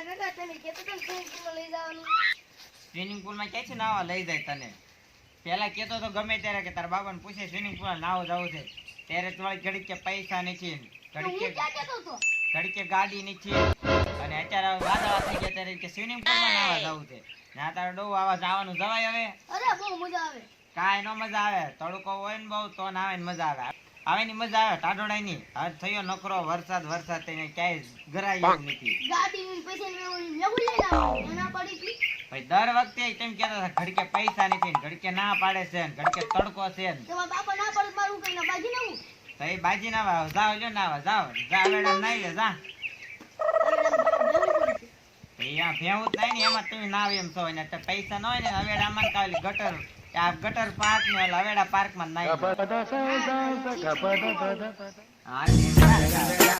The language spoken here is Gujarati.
તમે કહેતો તો સ્વિમિંગ લઈ જવાનું સ્વિમિંગ પુલમાં ક્યાંથી નાવા લઈ જાય તને. પેલા કેતો તો ગમે ત્યારે કે તારા બાબાને પૂછે સ્વિમિંગ પુલમાં નાવો જવું છે? ત્યારે તમારી ઘડીક કે પૈસા નથી. ઘડીક કે ઘડીક કે ગાડી નથી. અને અત્યારે વાદળા થઈ ગયા ત્યારે કે સ્વિમિંગ પુલમાં નાવા જવું છે. ના તારે ડો આવા જવાનું જવાય હવે. અરે બહુ મજા આવે. કાંઈ નો મજા આવે. તડકો હોય ને બહુ તો નાવે ને મજા આવે. આવે ની મજા આવે ટાઢોડાયની હવે થયો નકરો વરસાદ વરસાદ તેને ક્યાંય ગરાય નથી. ગાડી પૈસા મેળવું મેળવું લઈ લાવો ના પડી ભાઈ દર વખતે તેમ કહેતા હતા ઘડીકે પૈસા નથી ઘડકે ના પાડે છે ઘડકે તડકો છે ને. તમારા બાપા ના પડે મારું કઈ ના બાજી નવું તો બાજી ના વાવ. જાવ લ્યો ના વાવ જાવ. જા મેડમ નાઈ લે જા. આ ભેવું થાય ને એમાં તમે નાવ એમ છો. ને પૈસા ન હોય ને હવેડામાં કાવલી ગટર આ ગટર પાર્ક ને લવેડા પાર્કમાં નાઈ